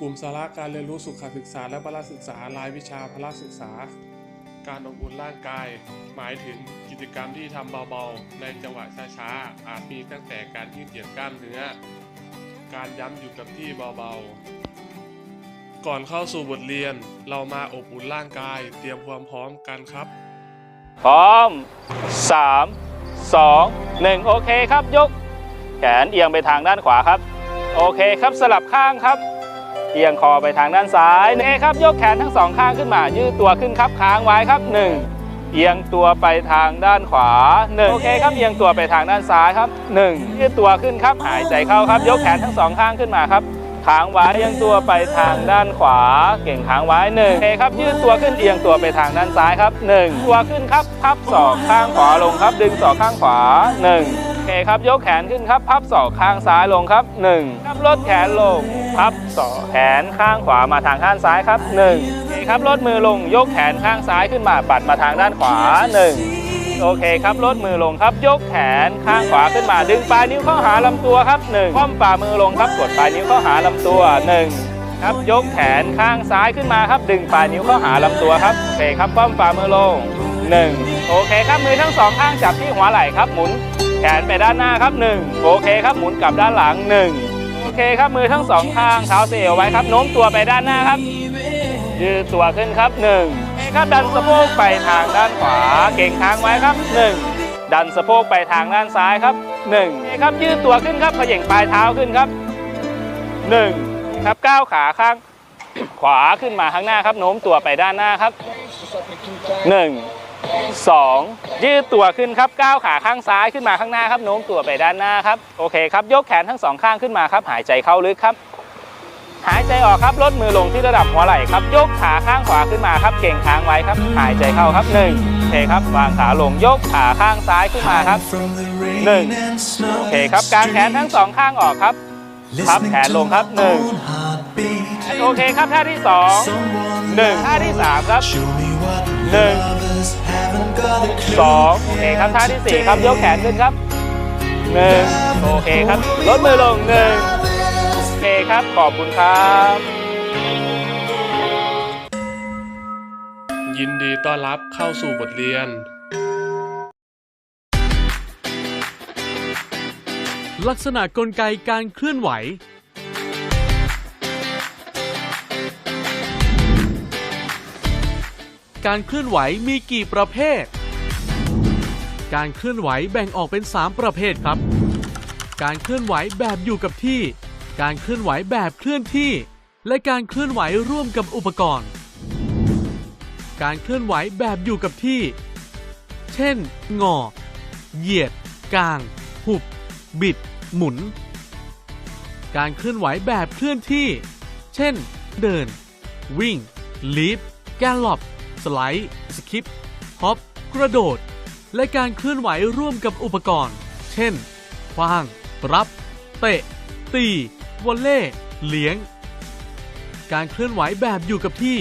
กลุ่มสาระการเรียนรู้สุขศึกษาและพละศึกษารายวิชาพละศึกษา การอบอุ่นร่างกาย หมายถึงกิจกรรมที่ทำเบาๆ ในจังหวะช้าๆ อาจมีตั้งแต่การยืดเหยียดกล้ามเนื้อ การย้ำอยู่กับที่เบาๆ ก่อนเข้าสู่บทเรียน เรามาอบอุ่นร่างกาย เตรียมความพร้อมกันครับ พร้อม 3 2 1 โอเคครับยก แขนเอียงไปทางด้านขวาครับ โอเคครับสลับข้างครับ เอียงคอไปทางด้านซ้ายโอเคครับยกแขนทั้งสองข้างขึ้นมา ยืดตัวขึ้นครับค้างไว้ครับ 1 เอียงตัวไปทางด้านขวา 1 โอเคครับเอียงตัวไปทางด้านซ้ายครับ 1 ยืดตัวขึ้นครับหายใจเข้าครับ ยกแขนทั้งสองข้างขึ้นมาครับค้างไว้เอียงตัวไปทางด้านขวา เก่งค้างไว้หนึ่งโอเคครับยืดตัวขึ้นเอียงตัวไปทางด้านซ้ายครับหนึ่งตัวขึ้นครับพับศอกข้างขวาลงครับดึงศอกข้างขวาหนึ่ง เคครับ ยกแขนขึ้นครับ พับศอกข้างซ้ายลงครับหนึ่งครับลดแขนลง พับศอกแขนข้างขวามาทางข้างซ้ายครับหนึ่งโอเคครับลดมือลง ยกแขนข้างซ้ายขึ้นมาปัดมาทางด้านขวาหนึ่งโอเคครับลดมือลงครับ ยกแขนข้างขวาขึ้นมา ดึงปลายนิ้วเข้าหาลำตัวครับ1คว่ำฝ่ามือลงครับกดปลายนิ้วเข้าหาลำตัว 1ครับยกแขนข้างซ้ายขึ้นมาครับ ดึงปลายนิ้วเข้าหาลำตัวครับโอเคครับคว่ำฝ่ามือลง 1 โอเคครับมือทั้งสองข้างจับที่หัวไหล่ครับหมุน แขนไปด้านหน้าครับ 1 โอเคครับหมุนกลับด้านหลัง 1 โอเคครับมือทั้งสองข้างเท้าเซลไว้ครับโน้มตัวไปด้านหน้าครับ ยืดตัวขึ้นครับ1โอเคครับดันสะโพกไปทางด้านขวา เก่งค้างไว้ครับ 1 ดันสะโพกไปทางด้านซ้ายครับ1โอเคครับยืดตัวขึ้นครับเขย่งปลายเท้าขึ้นครับ 1 ครับก้าวขาข้างขวาขึ้นมาข้างหน้าครับโน้มตัวไปด้านหน้าครับ 1 2 ยืดตัวขึ้นครับก้าวขาข้างซ้ายขึ้นมาข้างหน้าครับโน้มตัวไปด้านหน้าครับโอเคครับยกแขนทั้งสองข้างขึ้นมาครับหายใจเข้าลึกครับ หายใจออกครับลดมือลงที่ระดับหัวไหล่ครับยกขาข้างขวาขึ้นมาครับเก่งค้างไว้ครับ หายใจเข้าครับหนึ่งโอเคครับวางขาลงยกขาข้างซ้ายขึ้นมาครับหนึ่งโอเคครับกางแขนทั้งสองข้างออกครับพับแขนลงครับบหนึ่งโอเคครับท่าที่สองหนึ่งท่าที่สามครับ หนึ่งสสอองงโอเคครับท่าที่สี่ครับยกแขนขึ้นครับหนึ่งโอเคครับลดมือลงหนึ่งโอเคครับขอบคุณครับ ยินดีต้อนรับเข้าสู่บทเรียน ลักษณะกลไกการเคลื่อนไหว การเคลื่อนไหวมีกี่ประเภท การเคลื่อนไหวแบ่งออกเป็น 3 ประเภทครับ การเคลื่อนไหวแบบอยู่กับที่ การเคลื่อนไหวแบบเคลื่อนที่ และการเคลื่อนไหวร่วมกับอุปกรณ์ การเคลื่อนไหวแบบอยู่กับที่ เช่น งอ เหยียด กาง หุบ บิด หมุน การเคลื่อนไหวแบบเคลื่อนที่ เช่น เดิน วิ่งลีฟแกลลอบ สไลด์ สคิปฮอป กระโดด และการเคลื่อนไหวร่วมกับอุปกรณ์ เช่นคว้าง รับ เตะ ตีวอลเล่เลี้ยง การเคลื่อนไหวแบบอยู่กับที่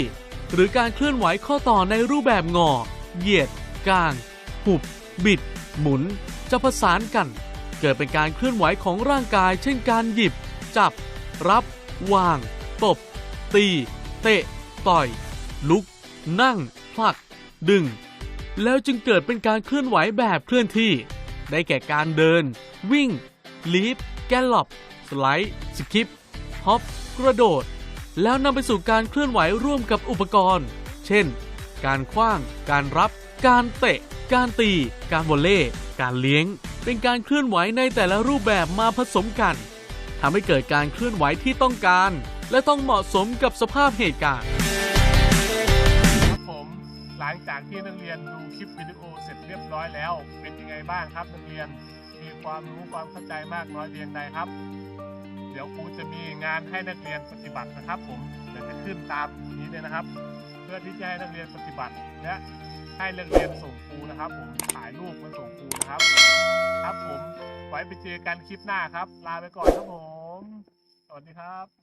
หรือการเคลื่อนไหวข้อต่อในรูปแบบงอ เหยียดกาง หุบ บิด หมุน จะผสานกัน เกิดเป็นการเคลื่อนไหวของร่างกาย เช่นการหยิบ จับ รับ วาง ตบ ตี เตะ ต่อย ลุก นั่ง ผลัก ดึง แล้วจึงเกิดเป็นการเคลื่อนไหวแบบเคลื่อนที่ ได้แก่การเดิน วิ่ง ลีฟ แกลลอบสไลด์สคิป ฮอป กระโดด แล้วนำไปสู่การเคลื่อนไหวร่วมกับอุปกรณ์ เช่น การคว้าง การรับ การเตะ การตี การวอลเล่ การเลี้ยง เป็นการเคลื่อนไหวในแต่ละรูปแบบมาผสมกันทำให้เกิดการเคลื่อนไหวที่ต้องการ และต้องเหมาะสมกับสภาพเหตุการณ์ ลังจากที่นักเรียนดูคลิปวิดีโอเสร็จเรียบร้อยแล้ว เป็นยังไงบ้างครับนักเรียนมีความรู้ความเข้าใจมากน้อยเพียงใดครับ เดี๋ยวครูจะมีงานให้นักเรียนปฏิบัตินะครับ ผมเดี๋ยวจะขึ้นตามนี้เลยนะครับ เพื่อที่จะให้นักเรียนปฏิบัติและให้นักเรียนส่งครูนะครับ ผมถ่ายรูปมาส่งครูนะครับ ครับผมไว้ไปเจอกันคลิปหน้าครับ ลาไปก่อนครับผม สวัสดีครับ